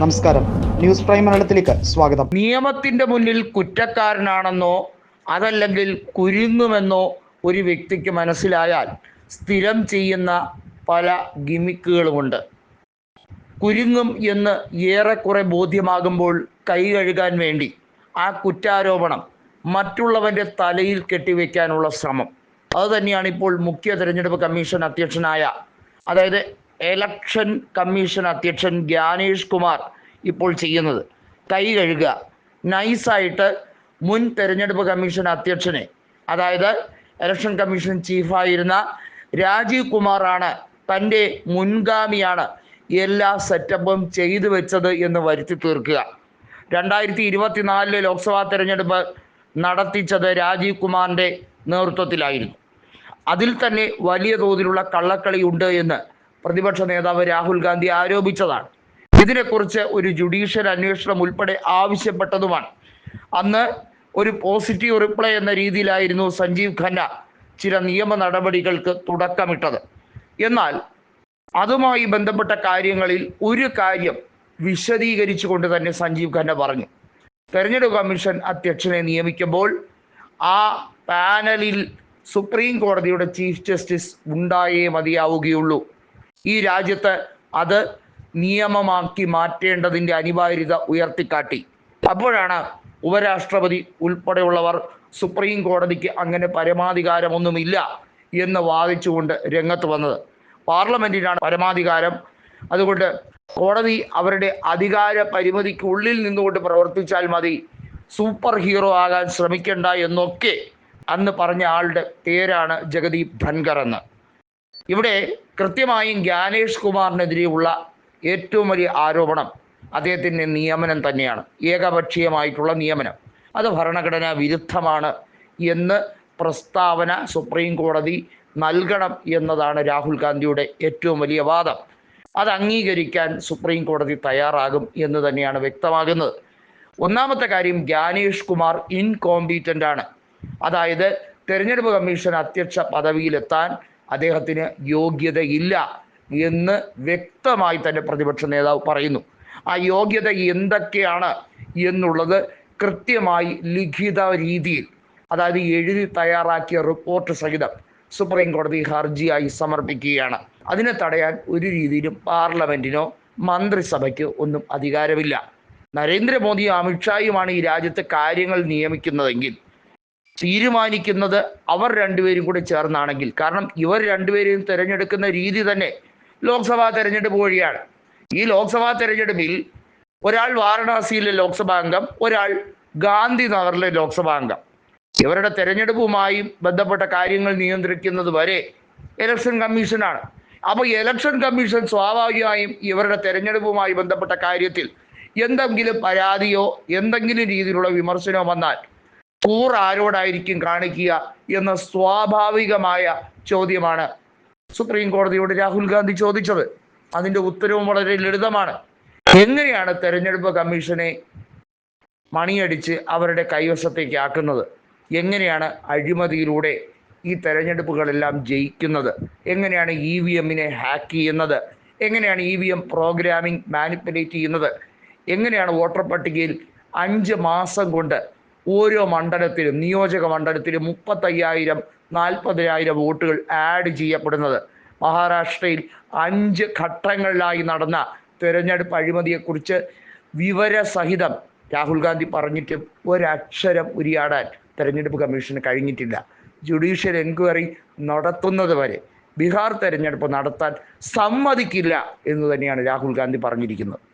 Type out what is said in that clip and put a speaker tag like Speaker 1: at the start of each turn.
Speaker 1: നമസ്കാരം. News prime മലയാളത്തിലേക്ക് സ്വാഗതം.
Speaker 2: നിയമത്തിന്റെ മുന്നിൽ കുറ്റക്കാരനാണെന്നോ അതല്ലെങ്കിൽ കുരുങ്ങുമെന്നോ ഒരു വ്യക്തിക്ക് മനസ്സിലായാൽ സ്ഥിരം ചെയ്യുന്ന പല ഗിമിക്കുകളുമുണ്ട്. കുരുങ്ങും എന്ന് ഏറെക്കുറെ ബോധ്യമാകുമ്പോൾ കൈ കഴുകാൻ വേണ്ടി ആ കുറ്റാരോപണം മറ്റുള്ളവന്റെ തലയിൽ കെട്ടിവെക്കാനുള്ള ശ്രമം. അതുതന്നെയാണ് ഇപ്പോൾ മുഖ്യ തിരഞ്ഞെടുപ്പ് കമ്മീഷൻ അധ്യക്ഷനായ അതായത് എലക്ഷൻ കമ്മീഷൻ അധ്യക്ഷൻ ജ്ഞാനേഷ് കുമാർ ഇപ്പോൾ ചെയ്യുന്നത്. കൈ കഴുകുക. നൈസായിട്ട് മുൻ തെരഞ്ഞെടുപ്പ് കമ്മീഷൻ അധ്യക്ഷനെ അതായത് ഇലക്ഷൻ കമ്മീഷൻ ചീഫായിരുന്ന രാജീവ് കുമാറാണ് തന്റെ മുൻഗാമിയാണ് എല്ലാ സെറ്റപ്പും ചെയ്തു വെച്ചത് എന്ന് വരുത്തി തീർക്കുക. രണ്ടായിരത്തി ഇരുപത്തിനാലിലെ ലോക്സഭാ തെരഞ്ഞെടുപ്പ് നടത്തിച്ചത് രാജീവ് കുമാറിന്റെ നേതൃത്വത്തിലായിരുന്നു. അതിൽ തന്നെ വലിയ തോതിലുള്ള കള്ളക്കളി ഉണ്ട് എന്ന് പ്രതിപക്ഷ നേതാവ് രാഹുൽ ഗാന്ധി ആരോപിച്ചതാണ്. ഇതിനെക്കുറിച്ച് ഒരു ജുഡീഷ്യൽ അന്വേഷണം ഉൾപ്പെടെ ആവശ്യപ്പെട്ടതുമാണ്. അന്ന് ഒരു പോസിറ്റീവ് റിപ്ലൈ എന്ന രീതിയിലായിരുന്നു സഞ്ജീവ് ഖന്ന ചില നിയമ നടപടികൾക്ക് തുടക്കമിട്ടത്. എന്നാൽ അതുമായി ബന്ധപ്പെട്ട കാര്യങ്ങളിൽ ഒരു കാര്യം വിശദീകരിച്ചുകൊണ്ട് തന്നെ സഞ്ജീവ് ഖന്ന പറഞ്ഞു. തെരഞ്ഞെടുപ്പ് കമ്മീഷൻ അധ്യക്ഷനെ നിയമിക്കുമ്പോൾ ആ പാനലിൽ സുപ്രീം കോടതിയുടെ ചീഫ് ജസ്റ്റിസ് ഉണ്ടായേ മതിയാവുകയുള്ളൂ. ഈ രാജ്യത്ത് അത് നിയമമാക്കി മാറ്റേണ്ടതിന്റെ അനിവാര്യത ഉയർത്തിക്കാട്ടി. അപ്പോഴാണ് ഉപരാഷ്ട്രപതി ഉൾപ്പെടെയുള്ളവർ സുപ്രീം കോടതിക്ക് അങ്ങനെ പരമാധികാരമൊന്നുമില്ല എന്ന് വാദിച്ചുകൊണ്ട് രംഗത്ത് വന്നത്. പാർലമെന്റിനാണ് പരമാധികാരം. അതുകൊണ്ട് കോടതി അവരുടെ അധികാര പരിമിതിക്കുള്ളിൽ നിന്നുകൊണ്ട് പ്രവർത്തിച്ചാൽ മതി. സൂപ്പർ ഹീറോ ആകാൻ ശ്രമിക്കണ്ട എന്നൊക്കെ അന്ന് പറഞ്ഞ ആളുടെ പേരാണ് ജഗദീപ് ധൻകർ എന്ന്. ഇവിടെ കൃത്യമായും ജ്ഞാനേഷ് കുമാറിനെതിരെയുള്ള ഏറ്റവും വലിയ ആരോപണം അദ്ദേഹത്തിന്റെ നിയമനം തന്നെയാണ്. ഏകപക്ഷീയമായിട്ടുള്ള നിയമനം. അത് ഭരണഘടനാ വിരുദ്ധമാണ് എന്ന് പ്രസ്താവന സുപ്രീം കോടതി നൽകണം എന്നതാണ് രാഹുൽ ഗാന്ധിയുടെ ഏറ്റവും വലിയ വാദം. അത് അംഗീകരിക്കാൻ സുപ്രീം കോടതി തയ്യാറാകും എന്ന് തന്നെയാണ് വ്യക്തമാകുന്നത്. ഒന്നാമത്തെ കാര്യം ജ്ഞാനേഷ് കുമാർ ഇൻകോമ്പീറ്റന്റ് ആണ്. അതായത് തെരഞ്ഞെടുപ്പ് കമ്മീഷൻ അധ്യക്ഷ പദവിയിലെത്താൻ അദ്ദേഹത്തിന് യോഗ്യതയില്ല എന്ന് വ്യക്തമായി തന്നെ പ്രതിപക്ഷ നേതാവ് പറയുന്നു. ആ യോഗ്യത എന്തൊക്കെയാണ് എന്നുള്ളത് കൃത്യമായി ലിഖിത രീതിയിൽ അതായത് എഴുതി തയ്യാറാക്കിയ റിപ്പോർട്ട് സഹിതം സുപ്രീം കോടതി ഹർജിയായി സമർപ്പിക്കുകയാണ്. അതിനെ തടയാൻ ഒരു രീതിയിലും പാർലമെന്റിനോ മന്ത്രിസഭയ്ക്കോ ഒന്നും അധികാരമില്ല. നരേന്ദ്രമോദിയും അമിത്ഷായുമാണ് ഈ രാജ്യത്തെ കാര്യങ്ങൾ നിയമിക്കുന്നതെങ്കിൽ തീരുമാനിക്കുന്നത് അവർ രണ്ടുപേരും കൂടി ചേർന്നാണെങ്കിൽ. കാരണം ഇവർ രണ്ടുപേരെയും തിരഞ്ഞെടുക്കുന്ന രീതി തന്നെ ലോക്സഭാ തെരഞ്ഞെടുപ്പ് വഴിയാണ്. ഈ ലോക്സഭാ തെരഞ്ഞെടുപ്പിൽ ഒരാൾ വാരണാസിയിലെ ലോക്സഭാ അംഗം ഒരാൾ ഗാന്ധിനഗറിലെ ലോക്സഭാ അംഗം. ഇവരുടെ തെരഞ്ഞെടുപ്പുമായി ബന്ധപ്പെട്ട കാര്യങ്ങൾ നിയന്ത്രിക്കുന്നത് വരെ ഇലക്ഷൻ കമ്മീഷനാണ്. അപ്പോൾ ഇലക്ഷൻ കമ്മീഷൻ സ്വാഭാവികമായും ഇവരുടെ തെരഞ്ഞെടുപ്പുമായി ബന്ധപ്പെട്ട കാര്യത്തിൽ എന്തെങ്കിലും പരാതിയോ എന്തെങ്കിലും രീതിയിലുള്ള വിമർശനമോ വന്നാൽ കൂർ ആരോടായിരിക്കും കാണിക്കുക എന്ന സ്വാഭാവികമായ ചോദ്യമാണ്. സുപ്രീം കോടതിയോട് രാഹുൽ ഗാന്ധി ചോദിച്ചത്. അതിന്റെ ഉത്തരവും വളരെ ലളിതമാണ്. എങ്ങനെയാണ് തെരഞ്ഞെടുപ്പ് കമ്മീഷനെ മണിയടിച്ച് അവരുടെ കൈവശത്തേക്ക് ആക്കുന്നത്? എങ്ങനെയാണ് അഴിമതിയിലൂടെ ഈ തെരഞ്ഞെടുപ്പുകളെല്ലാം ജയിക്കുന്നത്? എങ്ങനെയാണ് ഇ വി എമ്മിനെ ഹാക്ക് ചെയ്യുന്നത്? എങ്ങനെയാണ് E V M programming manipulate ചെയ്യുന്നത്? എങ്ങനെയാണ് വോട്ടർ പട്ടികയിൽ അഞ്ച് മാസം കൊണ്ട് ഓരോ മണ്ഡലത്തിലും നിയോജക മണ്ഡലത്തിലും മുപ്പത്തയ്യായിരം നാൽപ്പതിനായിരം വോട്ടുകൾ ആഡ് ചെയ്യപ്പെടുന്നത്. മഹാരാഷ്ട്രയിൽ അഞ്ച് ഘട്ടങ്ങളിലായി നടന്ന തെരഞ്ഞെടുപ്പ് അഴിമതിയെക്കുറിച്ച് വിവരസഹിതം രാഹുൽ ഗാന്ധി പറഞ്ഞിട്ടും ഒരക്ഷരം ഉരിയാടാൻ തെരഞ്ഞെടുപ്പ് കമ്മീഷന് കഴിഞ്ഞിട്ടില്ല. ജുഡീഷ്യൽ എൻക്വയറി നടത്തുന്നത് വരെ ബീഹാർ തെരഞ്ഞെടുപ്പ് നടത്താൻ സമ്മതിക്കില്ല എന്ന് തന്നെയാണ് രാഹുൽ ഗാന്ധി പറഞ്ഞിരിക്കുന്നത്.